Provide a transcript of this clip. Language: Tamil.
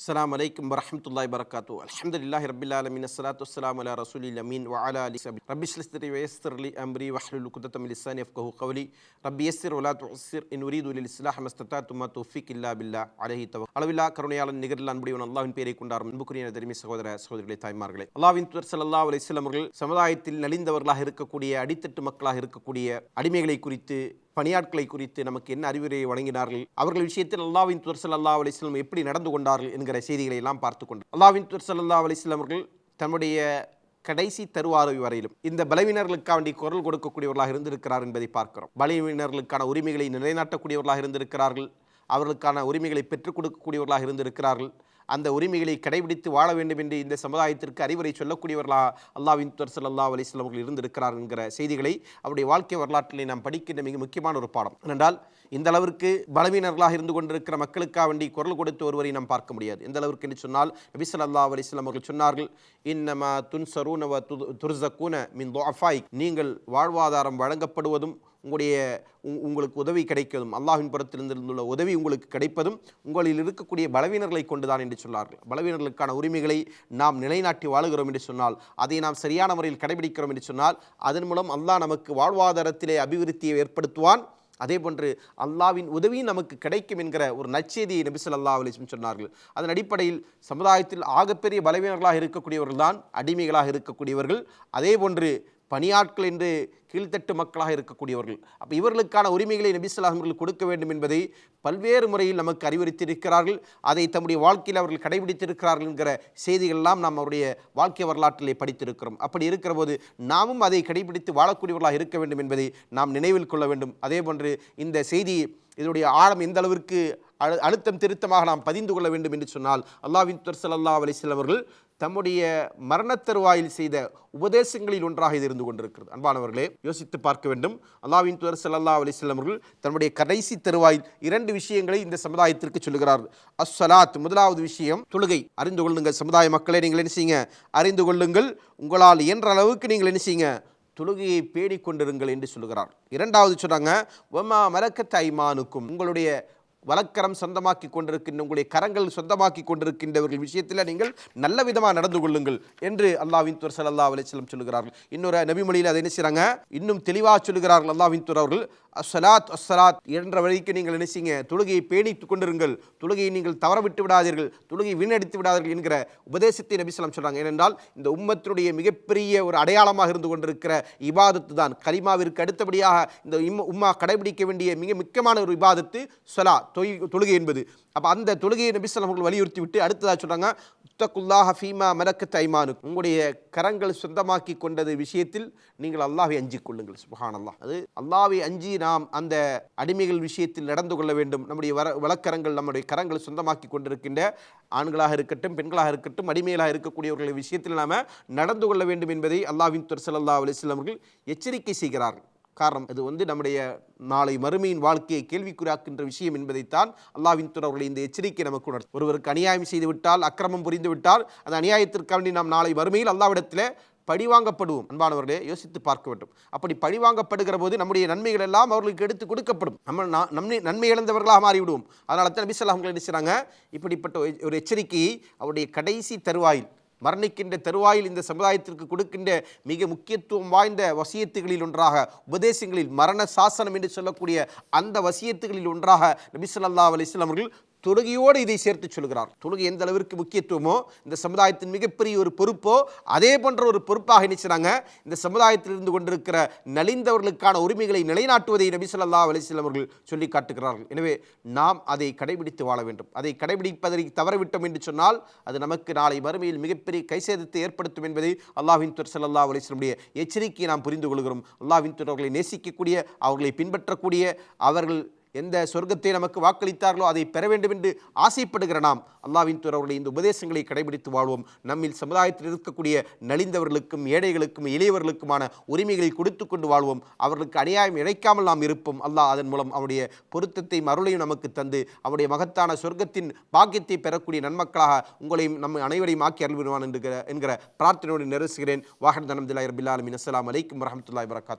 அஸ்லாம் வலைக்கம் வரமத்துல்லாய் வரகாத்து அல்ஹம்துலில்லாஹி ரப்பில் அஸ்லாத்து அஸ்ஸலாத்து அலா ரசூலி அமீன் வலா அலி சபி ரபிஸ்லி ஷ்லிஸ்ரி வயஸ்ஸிர் அம்ரி வஹலுல் உக்தத்தம் மின் லிசானி யஃப்கஹு கவ்லி ரப்பி யஸ்ஸிர் வலா துஅஸ்ஸிர் இன் உரீது உலில் இஸ்லாஹ் மஸ்ததாத்து துமா தௌஃபீக் இல்லா பில்லா அலஹி தவ அளவில்லா கருணையாளன் நிகரில் அன்புடையவன் அல்லாஹ்வின் பேரை கொண்டார் அன்புக்குரிய தெரிமை சகோதர சகோதரிகளை தாய்மார்களே. அல்லாவின் துவர் சல்லா அலைஹி அவர்கள் சமுதாயத்தில் நலிந்தவர்களாக இருக்கக்கூடிய அடித்தட்டு மக்களாக இருக்கக்கூடிய அடிமைகளை குறித்து பணியாட்களை குறித்து நமக்கு என்ன அறிவுரையை வழங்கினார்கள்? அவர்கள் விஷயத்தில் அல்லாவின் துவர் சல்லா அலிஸ்லம் எப்படி நடந்து கொண்டார்கள் என்கிற செய்திகளை எல்லாம் பார்த்து கொண்டு அல்லாவின் துவர் சல்லா அலிஸ்லம் அவர்கள் தன்னுடைய கடைசி தருவாரை வரையிலும் இந்த பலவீனர்களுக்காண்டி குரல் கொடுக்கக்கூடியவர்களாக இருந்திருக்கிறார் என்பதை பார்க்கிறோம். பலவீனர்களுக்கான உரிமைகளை நிலைநாட்டக்கூடியவர்களாக இருந்திருக்கிறார்கள். அவர்களுக்கான உரிமைகளை பெற்றுக் கொடுக்கக்கூடியவர்களாக இருந்திருக்கிறார்கள். அந்த உரிமைகளை கடைபிடித்து வாழ வேண்டும் என்று இந்த சமுதாயத்திற்கு அறிவுரை சொல்லக்கூடியவர்களா அல்லாவின் துவர் சல்லா அலிஸ்லாம் அவர்கள் இருந்திருக்கிறார் என்கிற செய்திகளை அவருடைய வாழ்க்கை வரலாற்றிலே நாம் படிக்கின்ற மிக முக்கியமான ஒரு பாடம். ஏனென்றால் இந்த அளவிற்கு பலவீனர்களாக இருந்து கொண்டிருக்கிற மக்களுக்காக வேண்டி குரல் கொடுத்து ஒருவரை நாம் பார்க்க முடியாது. எந்த அளவிற்கு என்று சொன்னால் நபி அல்லா அலிஸ்லாம் அவர்கள் சொன்னார்கள் இன்னமா துன் சரூனவ துர்சக்கூன மின் துஅஃபாய் நீங்கள் வாழ்வாதாரம் வழங்கப்படுவதும் உங்களுடைய உங்- உங்களுக்கு உதவி கிடைக்கதும் அல்லாஹ்வின் புறத்திலிருந்துள்ள உதவி உங்களுக்கு கிடைப்பதும் உங்களில் இருக்கக்கூடிய பலவீனர்களை கொண்டுதான் என்று சொன்னார்கள். பலவீனர்களுக்கான உரிமைகளை நாம் நிலைநாட்டி வாழுகிறோம் என்று சொன்னால் அதை நாம் சரியான முறையில் கடைபிடிக்கிறோம் என்று சொன்னால் அதன் மூலம் அல்லாஹ் நமக்கு வாழ்வாதாரத்திலே அபிவிருத்தியை ஏற்படுத்துவான். அதே போன்று அல்லாவின் உதவியும் நமக்கு கிடைக்கும் என்கிற ஒரு நச்செய்தியை நபிசல் அல்லா அலிஸ்லம் சொன்னார்கள். அதன் அடிப்படையில் சமுதாயத்தில் ஆகப்பெரிய பலவீனர்களாக இருக்கக்கூடியவர்கள் தான் அடிமைகளாக இருக்கக்கூடியவர்கள். அதே போன்று பணியாட்கள் என்று கீழ்த்தட்டு மக்களாக இருக்கக்கூடியவர்கள். அப்போ இவர்களுக்கான உரிமைகளை நபிசல்லாம் அவர்கள் கொடுக்க வேண்டும் என்பதை பல்வேறு முறையில் நமக்கு அறிவுறுத்தியிருக்கிறார்கள். அதை தம்முடைய வாழ்க்கையில் அவர்கள் கடைபிடித்திருக்கிறார்கள் என்கிற செய்திகள்லாம் நாம் அவருடைய வாழ்க்கை வரலாற்றிலே படித்திருக்கிறோம். அப்படி இருக்கிற போது நாமும் அதை கடைபிடித்து வாழக்கூடியவர்களாக இருக்க வேண்டும் என்பதை நாம் நினைவில் கொள்ள வேண்டும். அதே போன்று இந்த செய்தி இதனுடைய ஆழம் எந்த அளவிற்கு அழு அழுத்தம் திருத்தமாக நாம் பதிந்து கொள்ள வேண்டும் என்று சொன்னால் அல்லாவின் துர்சல் அல்லா அலிஸ்லாம் அவர்கள் தம்முடைய மரணத்தருவாயில் செய்த உபதேசங்களில் ஒன்றாக இது இருந்து கொண்டிருக்கிறது. அன்பானவர்களே யோசித்து பார்க்க வேண்டும். அல்லாவின் துவர் சல்லா அலிஸ்லாம் அவர்கள் தன்னுடைய கடைசி தருவாயில் இரண்டு விஷயங்களை இந்த சமுதாயத்திற்கு சொல்லுகிறார். அஸ்ஸலாத் முதலாவது விஷயம் தொழுகை. அறிந்து கொள்ளுங்கள் சமுதாய மக்களை நீங்கள் என்ன செய்யுங்க? அறிந்து கொள்ளுங்கள். உங்களால் இயன்ற அளவுக்கு நீங்கள் என்ன செய்யுங்க? தொழுகையை பேணிக் கொண்டிருங்கள் என்று சொல்லுகிறார். இரண்டாவது சொன்னாங்க ஒமா மரக்கத்தை ஐமானுக்கும். உங்களுடைய வழக்கரம் சொந்தமாக்கி கொண்டிருக்கின்ற உங்களுடைய கரங்கள் சொந்தமாக்கி கொண்டிருக்கின்றவர்கள் விஷயத்தில் நீங்கள் நல்ல விதமாக நடந்து கொள்ளுங்கள் என்று அல்லாவின் துவர் சல்லா அலிஸ்லம் சொல்லுகிறார்கள். இன்னொரு நபிமொழியில் அதை என்ன செய்றாங்க? இன்னும் தெளிவாக சொல்லுகிறார்கள் அல்லாவின் துவர் அவர்கள் அஸ்ஸலாத் அஸ்ஸலாத் என்ற வழிக்கு நீங்கள் என்ன செய்யுங்க? தொழுகையை பேணித்துக் கொண்டிருங்கள். தொழுகையை நீங்கள் தவற விட்டு விடாதீர்கள். தொழுகையை வீணடித்து விடாதீர்கள் என்கிற உபதேசத்தை நபிஸ்லாம் சொல்கிறாங்க ஏனென்றால் இந்த உம்மத்தினுடைய மிகப்பெரிய ஒரு அடையாளமாக இருந்து கொண்டிருக்கிற இபாதத்து தான். கலிமாவிற்கு அடுத்தபடியாக இந்த இம்ம- உம்மா கடைபிடிக்க வேண்டிய மிக முக்கியமான ஒரு இபாதத்து சொலாத். தொய் தொழுகை என்பது. அப்போ அந்த தொழுகையை நபிஸ்லாம் அவர்கள் வலியுறுத்தி விட்டு அடுத்ததாக சொல்கிறாங்க உத்தகுல்லாஹ ஃபீமா மலக்கு தைமானு உங்களுடைய கரங்கள் சொந்தமாக்கி கொண்டது விஷயத்தில் நீங்கள் அல்லாவை அஞ்சிக் கொள்ளுங்கள் சுபஹான் அல்லாஹ் அது அல்லாவை அஞ்சி நாம் அந்த அடிமைகள் விஷயத்தில் நடந்து கொள்ள வேண்டும். நம்முடைய வர வழக்கரங்கள் நம்முடைய கரங்கள் சொந்தமாக்கி கொண்டிருக்கின்ற ஆண்களாக இருக்கட்டும் பெண்களாக இருக்கட்டும் அடிமைகளாக இருக்கக்கூடியவர்களை விஷயத்தில் நாம் நடந்து கொள்ள வேண்டும் என்பதை அல்லாவின் துர் ஸல்லல்லாஹு அலைஹி அவர்கள் எச்சரிக்கை செய்கிறார்கள். காரணம் அது வந்து நம்முடைய நாளை மறுமையின் வாழ்க்கையை கேள்விக்குறாக்கின்ற விஷயம் என்பதைத்தான் அல்லாவின் துர் அவர்கள் இந்த எச்சரிக்கை நமக்கு உணர்த்து ஒருவருக்கு அநியாயம் செய்துவிட்டால் அக்கிரமம் புரிந்துவிட்டால் அந்த அநியாயத்திற்காக வேண்டி நாம் நாளை மறுமையில் அல்லாவிடத்தில் பழிவாங்கப்படுவோம். அன்பானவர்களே யோசித்து பார்க்க வேண்டும். அப்படி பழிவாங்கப்படுகிற போது நம்முடைய நன்மைகள் எல்லாம் அவர்களுக்கு எடுத்து கொடுக்கப்படும். நம்ம நன்மை நன்மை இழந்தவர்களாக மாறிவிடுவோம். அதனால தான் நபிசல்லாம் என்ன செய்கிறாங்க இப்படிப்பட்ட ஒரு- ஒரு எச்சரிக்கையை அவருடைய கடைசி தருவாயில் மரணிக்கின்ற தருவாயில் இந்த சமுதாயத்திற்கு கொடுக்கின்ற மிக முக்கியத்துவம் வாய்ந்த வசியத்துகளில் ஒன்றாக உபதேசங்களில் மரண சாசனம் என்று சொல்லக்கூடிய அந்த வசியத்துகளில் ஒன்றாக நபிசல்லா அலிஸ்லாம் அவர்கள் தொழுகையோடு இதை சேர்த்து சொல்கிறார். தொழுகை எந்த அளவிற்கு முக்கியத்துவமோ இந்த சமுதாயத்தின் மிகப்பெரிய ஒரு பொறுப்போ அதே போன்ற ஒரு பொறுப்பாக நினைச்சாங்க இந்த சமுதாயத்தில் இருந்து கொண்டிருக்கிற நலிந்தவர்களுக்கான உரிமைகளை நிலைநாட்டுவதை நபி ஸல்லல்லாஹு அலைஹி அவர்கள் சொல்லி காட்டுகிறார்கள். எனவே நாம் அதை கடைபிடித்து வாழ வேண்டும். அதை கடைபிடிப்பதை தவறவிட்டோம் என்று சொன்னால் அது நமக்கு நாளை மறுமையில் மிகப்பெரிய கைசேதத்தை ஏற்படுத்தும் என்பதை அல்லாஹ்வின் துர் சல்லா அலைஹி எச்சரிக்கையை நாம் புரிந்து கொள்கிறோம். அல்லாஹின் துர் அவர்களை நேசிக்கக்கூடிய அவர்களை பின்பற்றக்கூடிய அவர்கள் எந்த சொர்க்கத்தை நமக்கு வாக்களித்தார்களோ அதை பெற வேண்டும் என்று ஆசைப்படுகிற நாம் அல்லாவின் துறவர்களை இந்த உபதேசங்களை கடைபிடித்து வாழ்வோம். நம்மில் சமுதாயத்தில் இருக்கக்கூடிய நலிந்தவர்களுக்கும் ஏழைகளுக்கும் இளையவர்களுக்குமான உரிமைகளை கொடுத்து கொண்டு வாழ்வோம். அவர்களுக்கு அநியாயம் இழைக்காமல் நாம் இருப்போம். அல்லாஹ் அதன் மூலம் அவருடைய பொருத்தத்தை மருளையும் நமக்கு தந்து அவருடைய மகத்தான சொர்க்கத்தின் பாக்கியத்தை பெறக்கூடிய நன்மக்களாக உங்களையும் நம்ம அனைவரையும் ஆக்கி அருள்விடுவான் என்கிற என்கிற பிரார்த்தனையோடு நிறைசுகிறேன் வாகன தனம் திலாய் ரபில் ஆலமின். அலைக்கும் வரமத்துல்லாய் வரகாத்